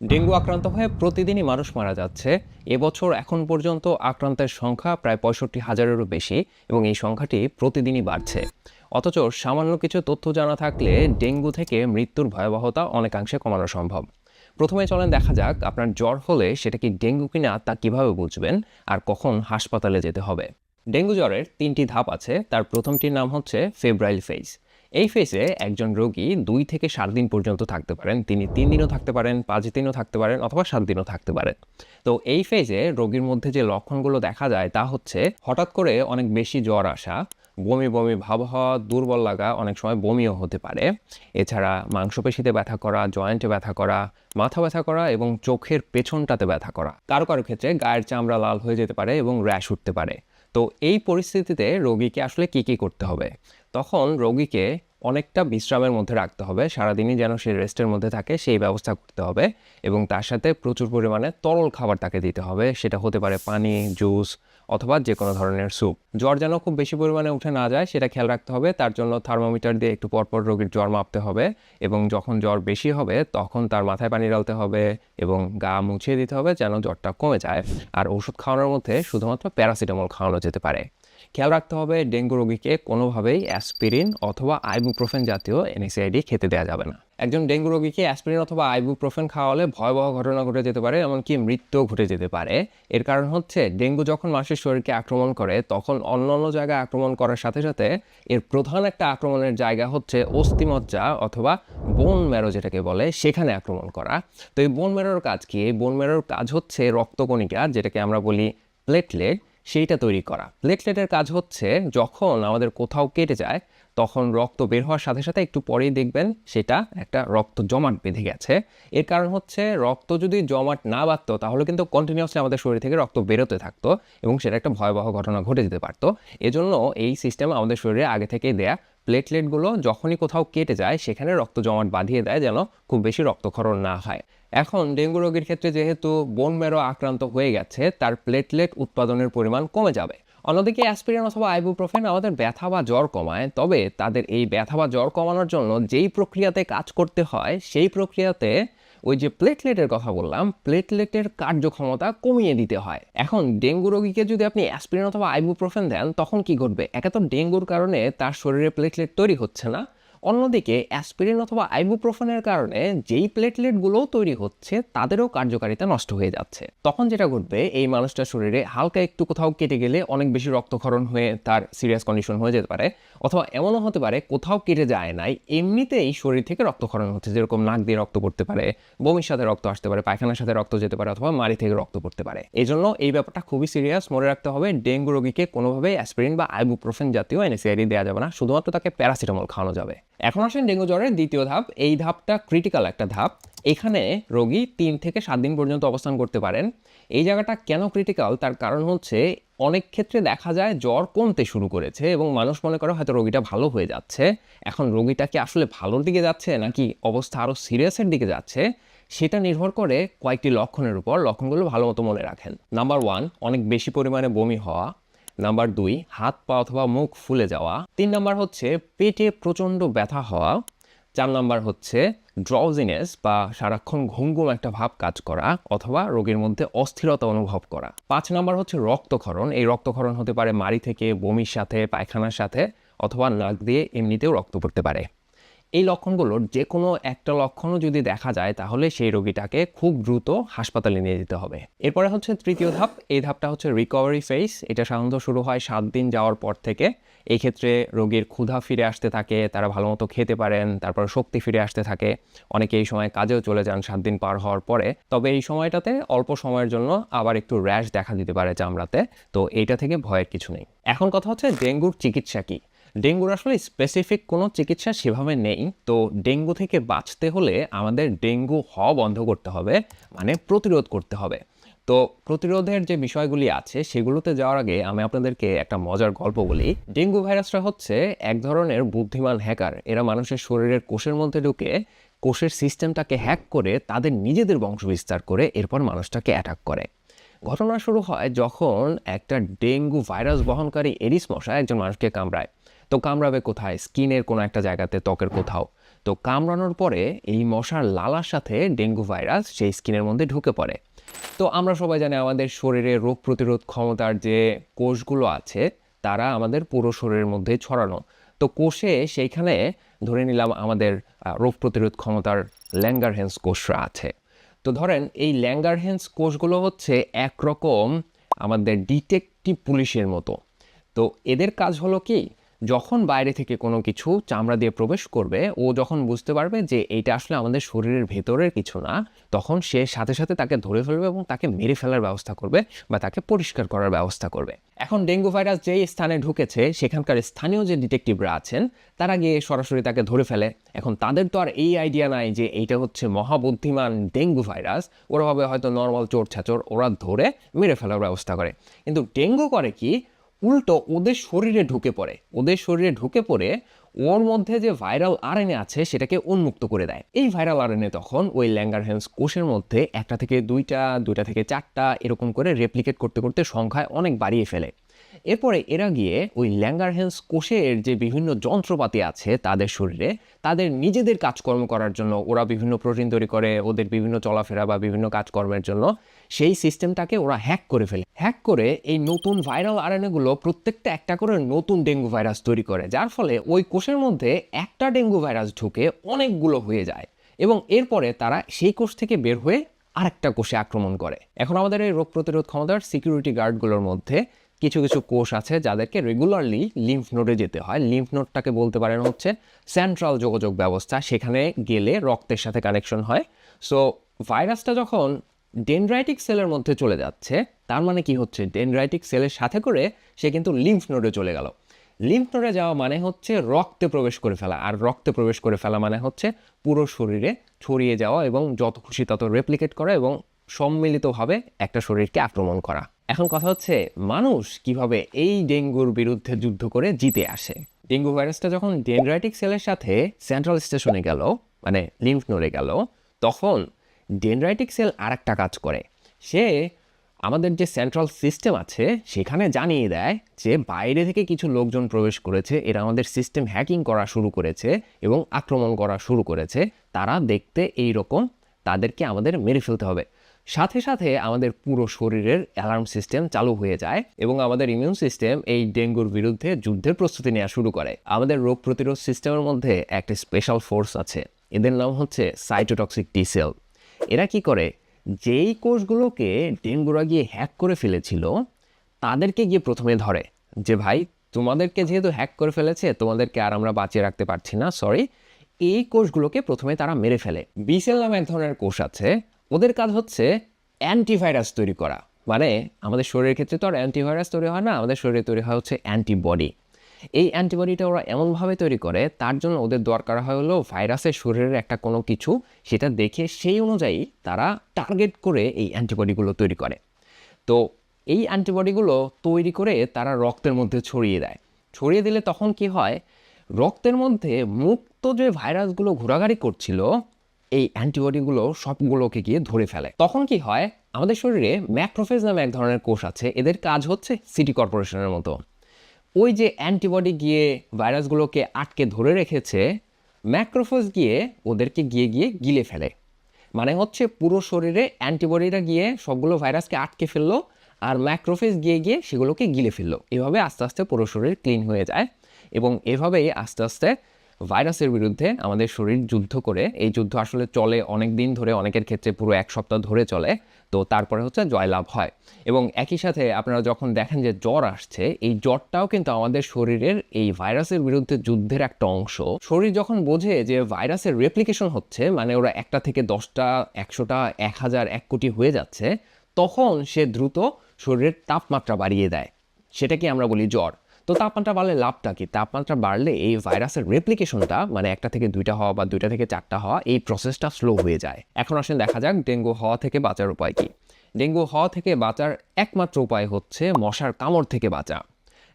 Dengue আক্রান্ত হয়ে প্রতিদিনই মানুষ মারা যাচ্ছে। এবছর এখন পর্যন্ত আক্রান্তের সংখ্যা প্রায় পঁয়ষট্টি হাজারেরও বেশি এবং এই সংখ্যাটি প্রতিদিনই বাড়ছে। অথচ সামান্য কিছু তথ্য জানা থাকলে ডেঙ্গু থেকে মৃত্যুর ভয়াবহতা অনেকাংশে কমানো সম্ভব। প্রথমে চলেন দেখা যাক আপনার জ্বর হলে সেটা কি ডেঙ্গু কিনা তা কীভাবে বুঝবেন আর কখন হাসপাতালে যেতে হবে। ডেঙ্গু জ্বরের তিনটি ধাপ আছে, তার প্রথমটির নাম হচ্ছে ফেব্রাইল ফেজ। এই ফেজে একজন রোগী দুই থেকে সাত দিন পর্যন্ত থাকতে পারেন। তিনি তিন দিনও থাকতে পারেন, পাঁচ দিনও থাকতে পারেন অথবা সাত দিনও থাকতে পারেন। তো এই ফেজে রোগীর মধ্যে যে লক্ষণগুলো দেখা যায় তা হচ্ছে হঠাৎ করে অনেক বেশি জ্বর আসা, বমি বমি, ভাব হওয়া, দুর্বল লাগা অনেক সময় বমিও হতে পারে। এছাড়া মাংসপেশিতে ব্যথা করা, জয়েন্টে ব্যথা করা, মাথা ব্যথা করা এবং চোখের পেছনটাতে ব্যথা করা। কারও কারও ক্ষেত্রে গায়ের চামড়া লাল হয়ে যেতে পারে এবং র্যাশ উঠতে পারে। তো এই পরিস্থিতিতে রোগীকে আসলে কী কী করতে হবে? তখন রোগীকে অনেকটা বিশ্রামের মধ্যে রাখতে হবে। সারাদিনই যেন সে রেস্টের মধ্যে থাকে, সেই ব্যবস্থা করতে হবে এবং তার সাথে প্রচুর পরিমাণে তরল খাবার তাকে দিতে হবে। সেটা হতে পারে পানি, জুস অথবা যে কোনো ধরনের স্যুপ। জ্বর যেন খুব বেশি পরিমাণে উঠে না যায়, সেটা খেয়াল রাখতে হবে। তার জন্য থার্মোমিটার দিয়ে একটু পরপর রোগীর জ্বর মাপতে হবে এবং যখন জ্বর বেশি হবে, তখন তার মাথায় পানি ডালতে হবে এবং গা মুছিয়ে দিতে হবে যেন জ্বরটা কমে যায়। আর ওষুধ খাওয়ানোর মধ্যে শুধুমাত্র প্যারাসিটামল খাওয়ানো যেতে পারে। খেয়াল রাখতে হবে ডেঙ্গু রোগীকে কোনোভাবেই অ্যাসপিরিন অথবা আইবুপ্রোফেন জাতীয় এনএসআইডি খেতে দেওয়া যাবে না। একজন ডেঙ্গু রোগীকে অ্যাসপিরিন অথবা আইবুপ্রোফেন খাওয়ালে ভয়াবহ ঘটনা ঘটে যেতে পারে, এমনকি মৃত্যুও ঘটে যেতে পারে। এর কারণ হচ্ছে, ডেঙ্গু যখন মানুষের শরীরকে আক্রমণ করে, তখন অন্য অন্য জায়গায় আক্রমণ করার সাথে সাথে এর প্রধান একটা আক্রমণের জায়গা হচ্ছে অস্থিমজ্জা অথবা বোন ম্যারো যেটাকে বলে, সেখানে আক্রমণ করা। তো এই বোন ম্যারোর কাজ কি? এই বোন ম্যারোর কাজ হচ্ছে রক্তকণিকা, যেটাকে আমরা বলি প্লেটলেট সেইটা তৈরি করা। প্লেটলেটের কাজ হচ্ছে যখন আমাদের কোথাও কেটে যায়, তখন রক্ত বের হওয়ার সাথে সাথে একটু পরেই দেখবেন সেটা একটা রক্ত জমাট বেঁধে গেছে। এর কারণ হচ্ছে রক্ত যদি জমাট না বাঁধতো, তাহলে কিন্তু কন্টিনিউসলি আমাদের শরীর থেকে রক্ত বেরোতে থাকতো এবং সেটা একটা ভয়াবহ ঘটনা ঘটে যেতে পারতো। এজন্য এই সিস্টেম আমাদের শরীরে আগে থেকেই দেয়া প্লেটলেটগুলো যখনই কোথাও কেটে যায়, সেখানে রক্ত জমাট বাঁধিয়ে দেয় যেন খুব বেশি রক্তক্ষরণ না হয়। এখন ডেঙ্গু রোগীর ক্ষেত্রে যেহেতু বোন মেরো আক্রান্ত হয়ে গেছে, তার প্লেটলেট উৎপাদনের পরিমাণ কমে যাবে। অন্যদিকে অ্যাসপিরিন অথবা আইবুপ্রোফেন আমাদের ব্যথা বা জ্বর কমায়, তবে তাদের এই ব্যথা বা জ্বর কমানোর জন্য যেই প্রক্রিয়াতে কাজ করতে হয়, সেই প্রক্রিয়াতে ওই যে প্লেটলেটের কথা বললাম প্লেটলেটের কার্যক্ষমতা কমিয়ে দিতে হয়। এখন ডেঙ্গু রোগীকে যদি আপনি অ্যাসপিরিন অথবা আইবুপ্রোফেন দেন, তখন কি ঘটবে? একে তো ডেঙ্গুর কারণে তার শরীরে প্লেটলেট তৈরি হচ্ছে না। অন্যদিকে অ্যাসপিরিন অথবা আইবুপ্রোফেনের কারণে যেই প্লেটলেটগুলো তৈরি হচ্ছে, তাদেরও কার্যকারিতা নষ্ট হয়ে যাচ্ছে। তখন যেটা ঘটবে, এই মানুষটার শরীরে হালকা একটু কোথাও কেটে গেলে অনেক বেশি রক্তক্ষরণ হয়ে তার সিরিয়াস কন্ডিশন হয়ে যেতে পারে। অথবা এমনও হতে পারে, কোথাও কেটে যায় নাই, এমনিতেই শরীর থেকে রক্তক্ষরণ হচ্ছে। যেরকম নাক দিয়ে রক্ত পড়তে পারে, বমির সাথে রক্ত আসতে পারে, পায়খানার সাথে রক্ত যেতে পারে, অথবা মাড়ি থেকে রক্ত পড়তে পারে। এই জন্য এই ব্যাপারটা খুবই সিরিয়াস মনে রাখতে হবে। ডেঙ্গু রোগীকে কোনোভাবেই অ্যাসপিরিন বা আইবুপ্রোফেন জাতীয় এনএসিআইডি দেওয়া যাবে না। শুধুমাত্র তাকে প্যারাসিটামল খাওয়ানো যাবে। এখন আসেন ডেঙ্গু জ্বরের দ্বিতীয় ধাপ। এই ধাপটা ক্রিটিক্যাল একটা ধাপ। এখানে রোগী তিন থেকে সাত দিন পর্যন্ত অবস্থান করতে পারেন। এই জায়গাটা কেন ক্রিটিক্যাল তার কারণ হচ্ছে অনেক ক্ষেত্রে দেখা যায় জ্বর কমতে শুরু করেছে এবং মানুষ মনে করে হয়তো রোগীটা ভালো হয়ে যাচ্ছে। এখন রোগীটা কি আসলে ভালোর দিকে যাচ্ছে নাকি অবস্থা আরও সিরিয়াসের দিকে যাচ্ছে? সেটা নির্ভর করে কয়েকটি লক্ষণের উপর। লক্ষণগুলো ভালো মতো মনে রাখেন। নাম্বার ওয়ান অনেক বেশি পরিমাণে বমি হওয়া। নাম্বার দুই, হাত পা অথবা মুখ ফুলে যাওয়া। তিন নাম্বার হচ্ছে পেটে প্রচণ্ড ব্যথা হওয়া। চার নাম্বার হচ্ছে ড্রজিনেস বা সারাক্ষণ ঘুম ঘুম একটা ভাব কাজ করা অথবা রোগের মধ্যে অস্থিরতা অনুভব করা। পাঁচ নাম্বার হচ্ছে রক্তক্ষরণ। এই রক্তক্ষরণ হতে পারে মাড়ি থেকে, বমির সাথে, পায়খানার সাথে অথবা নাক দিয়ে এমনিতেও রক্ত পড়তে পারে। এই লক্ষণগুলোর যে কোনো একটা লক্ষণও যদি দেখা যায়, তাহলে সেই রোগীটাকে খুব দ্রুত হাসপাতালে নিয়ে যেতে হবে। এরপরে হচ্ছে তৃতীয় ধাপ, এই ধাপটা হচ্ছে রিকভারি ফেস এটা সাধারণত শুরু হয় সাত দিন যাওয়ার পর থেকে। এই ক্ষেত্রে রোগীর ক্ষুধা ফিরে আসতে থাকে, তারা ভালো মতো খেতে পারেন, তারপর শক্তি ফিরে আসতে থাকে। অনেকে এই সময় কাজেও চলে যান সাত দিন পার হওয়ার পরে। তবে এই সময়টাতে অল্প সময়ের জন্য আবার একটু র্যাশ দেখা দিতে পারে চামড়াতে। তো এইটা থেকে ভয়ের কিছু নেই। এখন কথা হচ্ছে ডেঙ্গুর চিকিৎসা কী? ডেঙ্গুর আসলে স্পেসিফিক কোনো চিকিৎসা সেভাবে নেই। তো ডেঙ্গু থেকে বাঁচতে হলে আমাদের ডেঙ্গু হওয়া বন্ধ করতে হবে মানে প্রতিরোধ করতে হবে। তো প্রতিরোধের যে বিষয়গুলি আছে, সেগুলোতে যাওয়ার আগে আমি আপনাদেরকে একটা মজার গল্প বলি। ডেঙ্গু ভাইরাসটা হচ্ছে এক ধরনের বুদ্ধিমান হ্যাকার এরা মানুষের শরীরের কোষের মধ্যে ঢুকে কোষের সিস্টেমটাকে হ্যাক করে তাদের নিজেদের বংশ বিস্তার করে এরপর মানুষটাকে অ্যাটাক করে। ঘটনা শুরু হয় যখন একটা ডেঙ্গু ভাইরাস বহনকারী এরিস মশা একজন মানুষকে কামড়ায়। তো কামড়াবে কোথায়? স্কিনের কোনো একটা জায়গাতে, ত্বকের কোথাও। তো কামড়ানোর পরে এই মশার লালার সাথে ডেঙ্গু ভাইরাস সেই স্কিনের মধ্যে ঢুকে পড়ে। তো আমরা সবাই জানি আমাদের শরীরে রোগ প্রতিরোধ ক্ষমতার যে কোষগুলো আছে, তারা আমাদের পুরো শরীরের মধ্যে ছড়ানো। তো কোষে সেইখানে ধরে নিলাম আমাদের রোগ প্রতিরোধ ক্ষমতার ল্যাঙ্গারহেন্স কোষরা আছে। তো ধরেন এই ল্যাঙ্গারহেন্স কোষগুলো হচ্ছে একরকম আমাদের ডিটেকটিভ পুলিশের মতো। তো এদের কাজ হলো কি? যখন বাইরে থেকে কোনো কিছু চামড়া দিয়ে প্রবেশ করবে, ও যখন বুঝতে পারবে যে এইটা আসলে আমাদের শরীরের ভেতরের কিছু না, তখন সে সাথে সাথে তাকে ধরে ফেলবে এবং তাকে মেরে ফেলার ব্যবস্থা করবে বা তাকে পরিষ্কার করার ব্যবস্থা করবে। এখন ডেঙ্গু ভাইরাস যেই স্থানে ঢুকেছে, সেখানকার স্থানীয় যে ডিটেকটিভরা আছেন, তারা গিয়ে সরাসরি তাকে ধরে ফেলে। এখন তাদের তো আর এই আইডিয়া নাই যে এইটা হচ্ছে মহাবুদ্ধিমান ডেঙ্গু ভাইরাস, ওরা হবে হয়তো নর্মাল চোর ছাচোর ওরা ধরে মেরে ফেলার ব্যবস্থা করে। কিন্তু ডেঙ্গু করে কি? উল্টো ওদের শরীরে ঢুকে পড়ে। ওদের শরীরে ঢুকে পড়ে ওর মধ্যে যে ভাইরাল আরএনএ আছে সেটাকে উন্মুক্ত করে দেয়। এই ভাইরাল আরএনএ তখন ওই ল্যাঙ্গারহ্যান্স কোষের মধ্যে একটা থেকে দুইটা দুইটা থেকে চারটা এরকম করে রেপ্লিকেট করতে করতে সংখ্যায় অনেক বাড়িয়ে ফেলে। এরপরে এরা গিয়ে ওই ল্যাঙ্গারহ্যান্স কোষের যে বিভিন্ন যন্ত্রপাতি আছে তাদের শরীরে, তাদের নিজেদের কাজকর্ম করার জন্য, ওরা বিভিন্ন প্রোটিন তৈরি করে, ওদের বিভিন্ন চলাফেরা বা বিভিন্ন কাজকর্মের জন্য সেই সিস্টেমটাকে ওরা হ্যাক করে ফেলে। হ্যাক করে এই নতুন ভাইরাল আরএনএগুলো প্রত্যেকটা একটা করে নতুন ডেঙ্গু ভাইরাস তৈরি করে, যার ফলে ওই কোষের মধ্যে একটা ডেঙ্গু ভাইরাস ঢুকে অনেকগুলো হয়ে যায় এবং এরপরে তারা সেই কোষ থেকে বের হয়ে আরেকটা কোষে আক্রমণ করে। এখন আমাদের এই রোগ প্রতিরোধ ক্ষমতার সিকিউরিটি গার্ডগুলোর মধ্যে কিছু কিছু কোষ আছে যাদেরকে রেগুলারলি লিম্ফ নোডে যেতে হয়। লিম্ফ নোডটাকে বলতে পারেন হচ্ছে সেন্ট্রাল যোগাযোগ ব্যবস্থা, সেখানে গেলে রক্তের সাথে কানেকশন হয়। সো ভাইরাসটা যখন ডেনড্রাইটিক সেলের মধ্যে চলে যাচ্ছে, তার মানে কি হচ্ছে? ডেনড্রাইটিক সেলের সাথে করে সে কিন্তু লিম্ফ নোডে চলে গেল। লিম্ফ নোডে যাওয়া মানে হচ্ছে রক্তে প্রবেশ করে ফেলা, আর রক্তে প্রবেশ করে ফেলা মানে হচ্ছে পুরো শরীরে ছড়িয়ে যাওয়া এবং যত খুশি তত রেপ্লিকেট করা এবং সম্মিলিতভাবে একটা শরীরকে আক্রমণ করা। এখন কথা হচ্ছে, মানুষ কীভাবে এই ডেঙ্গুর বিরুদ্ধে যুদ্ধ করে জিতে আসে? ডেঙ্গু ভাইরাসটা যখন ডেনড্রাইটিক সেলের সাথে সেন্ট্রাল স্টেশনে গেল মানে লিম্ফ নোডে গেল, তখন ডেনড্রাইটিক সেল আর একটা কাজ করে। সে আমাদের যে সেন্ট্রাল সিস্টেম আছে, সেখানে জানিয়ে দেয় যে বাইরে থেকে কিছু লোকজন প্রবেশ করেছে, এরা আমাদের সিস্টেম হ্যাকিং করা শুরু করেছে এবং আক্রমণ করা শুরু করেছে। তারা দেখতে এই রকম, তাদেরকে আমাদের মেরে ফেলতে হবে। সাথে সাথে আমাদের পুরো শরীরের অ্যালার্ম সিস্টেম চালু হয়ে যায় এবং আমাদের ইমিউন সিস্টেম এই ডেঙ্গুর বিরুদ্ধে যুদ্ধের প্রস্তুতি নেওয়া শুরু করে। আমাদের রোগ প্রতিরোধ সিস্টেমের মধ্যে একটা স্পেশাল ফোর্স আছে। এদের নাম হচ্ছে সাইটোটক্সিক টি সেল এরা কি করে? যেই কোষগুলোকে ডেঙ্গুরা গিয়ে হ্যাক করে ফেলেছিল, তাদেরকে গিয়ে প্রথমে ধরে। যে ভাই, তোমাদেরকে যেহেতু হ্যাক করে ফেলেছে, তোমাদেরকে আর আমরা বাঁচিয়ে রাখতে পারছি না সরি এই কোষগুলোকে প্রথমে তারা মেরে ফেলে। বিসেল নামে এক ধরনের কোষ আছে, ওদের কাজ হচ্ছে অ্যান্টিভাইরাস তৈরি করা। মানে আমাদের শরীরের ক্ষেত্রে তো আর অ্যান্টিভাইরাস তৈরি হয় না, আমাদের শরীরে তৈরি হয় হচ্ছে অ্যান্টিবডি এই অ্যান্টিবডিটা ওরা এমনভাবে তৈরি করে, তার জন্য ওদের দরকার হয় হলো ভাইরাসের শরীরের একটা কোনো কিছু সেটা দেখে সেই অনুযায়ী তারা টার্গেট করে এই অ্যান্টিবডিগুলো তৈরি করে। তো এই অ্যান্টিবডিগুলো তৈরি করে তারা রক্তের মধ্যে ছড়িয়ে দেয়। ছড়িয়ে দিলে তখন কি হয়? রক্তের মধ্যে মুক্ত যে ভাইরাসগুলো ঘোরাঘুরি করছিল, এই অ্যান্টিবডিগুলো সবগুলোকে গিয়ে ধরে ফেলে। তখন কি হয়? আমাদের শরীরে ম্যাক্রোফেজ নামে এক ধরনের কোষ আছে, এদের কাজ হচ্ছে সিটি কর্পোরেশনের মতো। ওই যে অ্যান্টিবডি গিয়ে ভাইরাসগুলোকে আটকে ধরে রেখেছে, ম্যাক্রোফোজ গিয়ে ওদেরকে গিয়ে গিয়ে গিলে ফেলে। মানে হচ্ছে পুরো শরীরে অ্যান্টিবডিটা গিয়ে সবগুলো ভাইরাসকে আটকে ফেলল আর ম্যাক্রোফেজ গিয়ে গিয়ে সেগুলোকে গিলে ফেলল। এভাবে আস্তে আস্তে পুরো শরীর ক্লিন হয়ে যায় এবং এভাবেই আস্তে আস্তে ভাইরাসের বিরুদ্ধে আমাদের শরীর যুদ্ধ করে। এই যুদ্ধ আসলে চলে অনেক দিন ধরে, অনেকের ক্ষেত্রে পুরো এক সপ্তাহ ধরে চলে। তো তারপরে হচ্ছে জয়লাভ হয়। এবং একই সাথে আপনারা যখন দেখেন যে জ্বর আসছে, এই জ্বরটাও কিন্তু আমাদের শরীরের এই ভাইরাসের বিরুদ্ধে যুদ্ধের একটা অংশ। শরীর যখন বোঝে যে ভাইরাসের রেপ্লিকেশন হচ্ছে মানে ওরা একটা থেকে দশটা, একশোটা এক হাজার এক কোটি হয়ে যাচ্ছে, তখন সে দ্রুত শরীরের তাপমাত্রা বাড়িয়ে দেয়। সেটাকে আমরা বলি জ্বর। তো তাপমাত্রা বাড়লে লাভটা কি? তাপমাত্রা বাড়লে এই ভাইরাসের রেপ্লিকেশনটা মানে একটা থেকে দুইটা হওয়া বা দুইটা থেকে চারটা হওয়া, এই প্রসেসটা স্লো হয়ে যায়। এখন আসলে দেখা যাক ডেঙ্গু হওয়া থেকে বাঁচার উপায় কি। ডেঙ্গু হওয়া থেকে বাঁচার একমাত্র উপায় হচ্ছে মশার কামড় থেকে বাঁচা।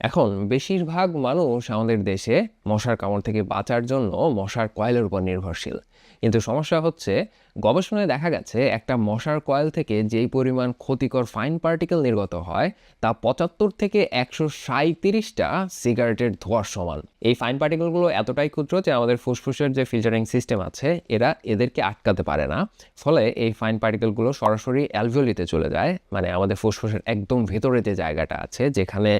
এখন বেশিরভাগ মানুষ আমাদের দেশে মশার কামড় থেকে বাঁচার জন্য মশার কয়েলের উপর নির্ভরশীল। কিন্তু সমস্যা হচ্ছে গবেষণায় দেখা গেছে, একটা মশার কয়েল থেকে যেই পরিমাণ ক্ষতিকর ফাইন পার্টিকেল নির্গত হয়, তা পঁচাত্তর থেকে একশো সাঁত্রিশটা সিগারেটের ধোঁয়ার সমান। এই ফাইন পার্টিকেলগুলো এতটাই ক্ষুদ্র যে আমাদের ফুসফুসের যে ফিল্টারিং সিস্টেম আছে, এরা এদেরকে আটকাতে পারে না। ফলে এই ফাইন পার্টিকেলগুলো সরাসরি অ্যালভিওলিতে চলে যায় মানে আমাদের ফুসফুসের একদম ভেতরে যে জায়গাটা আছে, যেখানে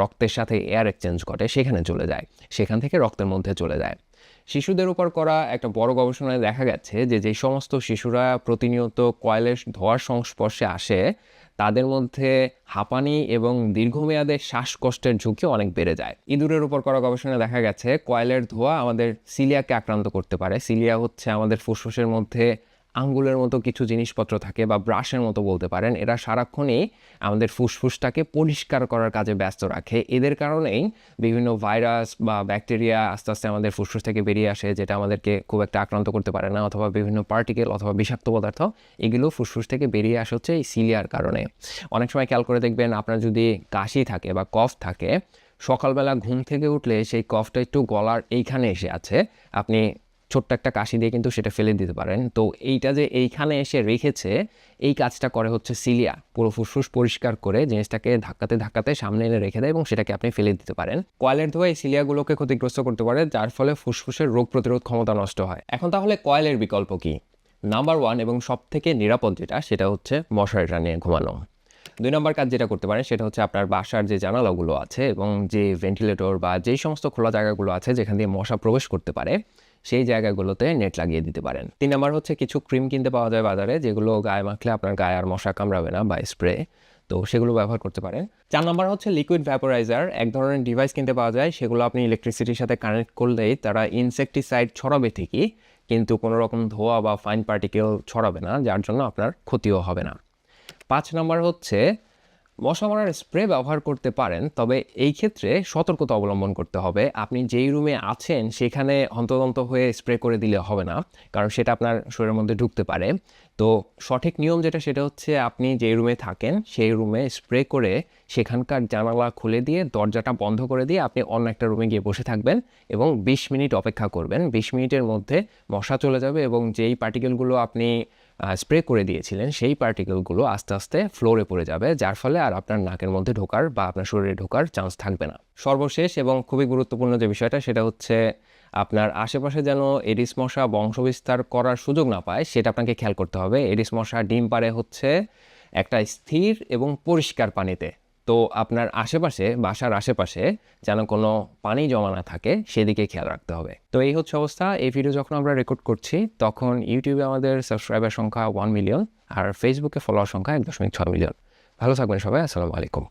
রক্তের সাথে এয়ার এক্সচেঞ্জ ঘটে, সেখানে চলে যায়। সেখান থেকে রক্তের মধ্যে চলে যায়। শিশুদের উপর করা একটা বড় গবেষণায় দেখা গেছে যে যে সমস্ত শিশুরা প্রতিনিয়ত কয়লের ধোয়ার সংস্পর্শে আসে, তাদের মধ্যে হাঁপানি এবং দীর্ঘমেয়াদে শ্বাসকষ্টের ঝুঁকি অনেক বেড়ে যায়। ইঁদুরের উপর করা গবেষণায় দেখা গেছে, কয়লের ধোয়া আমাদের সিলিয়াকে আক্রান্ত করতে পারে। সিলিয়া হচ্ছে আমাদের ফুসফুসের মধ্যে আঙ্গুলের মতো কিছু জিনিসপত্র থাকে বা ব্রাশের মতো বলতে পারেন, এরা সারাক্ষণই আমাদের ফুসফুসটাকে পরিষ্কার করার কাজে ব্যস্ত রাখে। এদের কারণেই বিভিন্ন ভাইরাস বা ব্যাকটেরিয়া আস্তে আস্তে আমাদের ফুসফুস থেকে বেরিয়ে আসে, যেটা আমাদেরকে খুব একটা আক্রান্ত করতে পারে না, অথবা বিভিন্ন পার্টিকেল অথবা বিষাক্ত পদার্থ, এগুলো ফুসফুস থেকে বেরিয়ে আসে হচ্ছে এই সিলিয়ার কারণে। অনেক সময় খেয়াল করে দেখবেন, আপনার যদি কাশি থাকে বা কফ থাকে, সকালবেলা ঘুম থেকে উঠলে সেই কফটা একটু গলার এইখানে এসে আছে। আপনি ছোট্ট একটা কাশি দিয়ে কিন্তু সেটা ফেলে দিতে পারেন। তো এইটা যে এইখানে এসে রেখেছে, এই কাজটা করে হচ্ছে সিলিয়া। পুরো ফুসফুস পরিষ্কার করে জিনিসটাকে ধাক্কাতে ধাক্কাতে সামনে এনে রেখে দেয় এবং সেটাকে আপনি ফেলে দিতে পারেন। কয়েলের ধোয়া এই সিলিয়াগুলোকে ক্ষতিগ্রস্ত করতে পারে, যার ফলে ফুসফুসের রোগ প্রতিরোধ ক্ষমতা নষ্ট হয়। এখন তাহলে কয়েলের বিকল্প কি? নাম্বার ওয়ান এবং সব থেকে নিরাপদ যেটা, সেটা হচ্ছে মশারিটা নিয়ে ঘুমানো। দুই নম্বর কাজ যেটা করতে পারেন, সেটা হচ্ছে আপনার বাসার যে জানালাগুলো আছে এবং যে ভেন্টিলেটর বা যেই সমস্ত খোলা জায়গাগুলো আছে, যেখান দিয়ে মশা প্রবেশ করতে পারে সেই জায়গাগুলোতে নেট লাগিয়ে দিতে পারেন। তিন নম্বর হচ্ছে কিছু ক্রিম কিনতে পাওয়া যায় বাজারে, যেগুলো গায়ে মাখলে আপনার গায়ে আর মশা কামড়াবে না বা স্প্রে তো সেগুলো ব্যবহার করতে পারেন। চার নম্বর হচ্ছে লিকুইড ভ্যাপোরাইজার এক ধরনের ডিভাইস কিনতে পাওয়া যায়, সেগুলো আপনি ইলেকট্রিসিটির সাথে কানেক্ট করলেই তারা ইনসেকটিসাইড ছড়াবে ঠিকই, কিন্তু কোনো রকম ধোয়া বা ফাইন পার্টিকেল ছড়াবে না, যার জন্য আপনার ক্ষতিও হবে না। পাঁচ নম্বর হচ্ছে মশা মারার স্প্রে ব্যবহার করতে পারেন, তবে এই ক্ষেত্রে সতর্কতা অবলম্বন করতে হবে। আপনি যেই রুমে আছেন, সেখানে হন্তদন্ত হয়ে স্প্রে করে দিলে হবে না, কারণ সেটা আপনার শরীরের মধ্যে ঢুকতে পারে। তো সঠিক নিয়ম যেটা, সেটা হচ্ছে আপনি যেই রুমে থাকেন, সেই রুমে স্প্রে করে সেখানকার জানালা খুলে দিয়ে, দরজাটা বন্ধ করে দিয়ে আপনি অন্য একটা রুমে গিয়ে বসে থাকবেন এবং বিশ মিনিট অপেক্ষা করবেন। বিশ মিনিটের মধ্যে মশা চলে যাবে এবং যেই পার্টিকেলগুলো আপনি স্প্রে করে দিয়েছিলেন, সেই পার্টিকেলগুলো আস্তে আস্তে ফ্লোরে পড়ে যাবে, যার ফলে আর আপনার নাকের মধ্যে ঢোকার বা আপনার শরীরে ঢোকার চান্স থাকবে না। সর্বশেষ এবং খুবই গুরুত্বপূর্ণ যে বিষয়টা, সেটা হচ্ছে আপনার আশেপাশে যেন এডিস মশা বংশবিস্তার করার সুযোগ না পায়, সেটা আপনাকে খেয়াল করতে হবে। এডিস মশা ডিম পারে হচ্ছে একটা স্থির এবং পরিষ্কার পানিতে। তো আপনার আশেপাশে, বাসার আশেপাশে যেন কোনো পানি জমা না থাকে, সেদিকে খেয়াল রাখতে হবে। তো এই হচ্ছে অবস্থা। এই ভিডিও যখন আমরা রেকর্ড করছি, তখন ইউটিউবে আমাদের সাবস্ক্রাইবার সংখ্যা ওয়ান মিলিয়ন আর ফেসবুকে ফলোয়ার সংখ্যা এক দশমিক ছয় মিলিয়ন ভালো থাকবেন সবাই, আসসালামু আলাইকুম।